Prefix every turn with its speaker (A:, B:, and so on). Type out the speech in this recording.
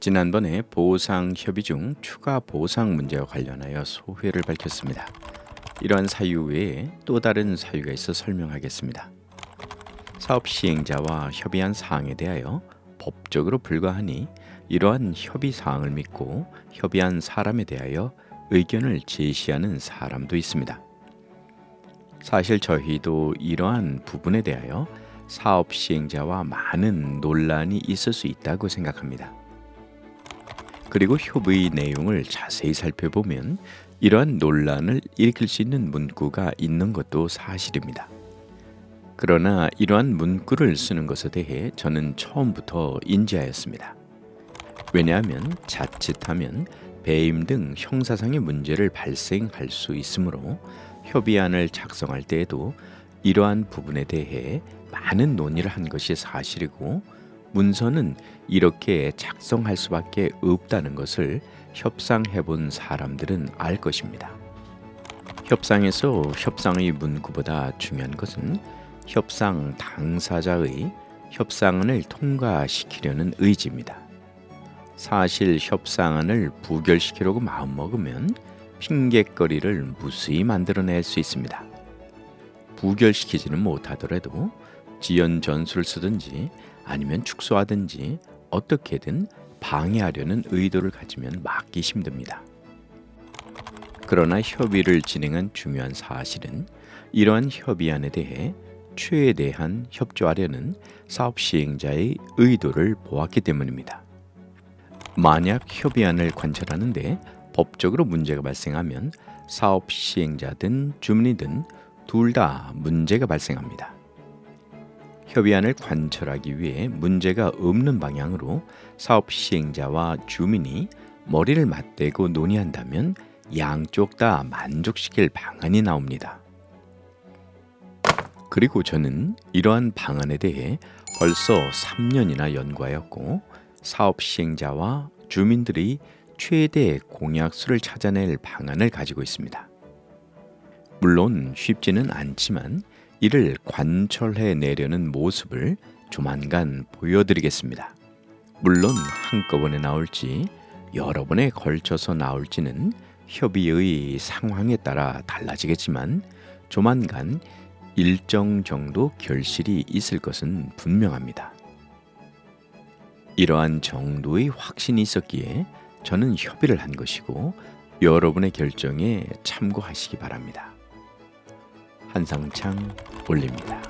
A: 지난번에 보상 협의 중 추가 보상 문제와 관련하여 소회를 밝혔습니다. 이러한 사유 외에 또 다른 사유가 있어 설명하겠습니다. 사업 시행자와 협의한 사항에 대하여 법적으로 불가하니 이러한 협의 사항을 믿고 협의한 사람에 대하여 의견을 제시하는 사람도 있습니다. 사실 저희도 이러한 부분에 대하여 사업 시행자와 많은 논란이 있을 수 있다고 생각합니다. 그리고 협의 내용을 자세히 살펴보면 이러한 논란을 일으킬 수 있는 문구가 있는 것도 사실입니다. 그러나 이러한 문구를 쓰는 것에 대해 저는 처음부터 인지하였습니다. 왜냐하면 자칫하면 배임 등 형사상의 문제를 발생할 수 있으므로 협의안을 작성할 때에도 이러한 부분에 대해 많은 논의를 한 것이 사실이고 문서는 이렇게 작성할 수밖에 없다는 것을 협상해 본 사람들은 알 것입니다. 협상에서 협상의 문구보다 중요한 것은 협상 당사자의 협상안을 통과시키려는 의지입니다. 사실 협상안을 부결시키려고 마음먹으면 핑계거리를 무수히 만들어낼 수 있습니다. 부결시키지는 못하더라도 지연 전술을 쓰든지 아니면 축소하든지 어떻게든 방해하려는 의도를 가지면 막기 힘듭니다. 그러나 협의를 진행한 중요한 사실은 이러한 협의안에 대해 최대한 협조하려는 사업 시행자의 의도를 보았기 때문입니다. 만약 협의안을 관철하는데 법적으로 문제가 발생하면 사업 시행자든 주민이든 둘 다 문제가 발생합니다. 협의안을 관철하기 위해 문제가 없는 방향으로 사업 시행자와 주민이 머리를 맞대고 논의한다면 양쪽 다 만족시킬 방안이 나옵니다. 그리고 저는 이러한 방안에 대해 벌써 3년이나 연구하였고 사업 시행자와 주민들이 최대 공약수를 찾아낼 방안을 가지고 있습니다. 물론 쉽지는 않지만 이를 관철해 내려는 모습을 조만간 보여드리겠습니다. 물론 한꺼번에 나올지 여러 번에 걸쳐서 나올지는 협의의 상황에 따라 달라지겠지만 조만간 일정 정도 결실이 있을 것은 분명합니다. 이러한 정도의 확신이 있었기에 저는 협의를 한 것이고 여러분의 결정에 참고하시기 바랍니다. 한상창 올립니다.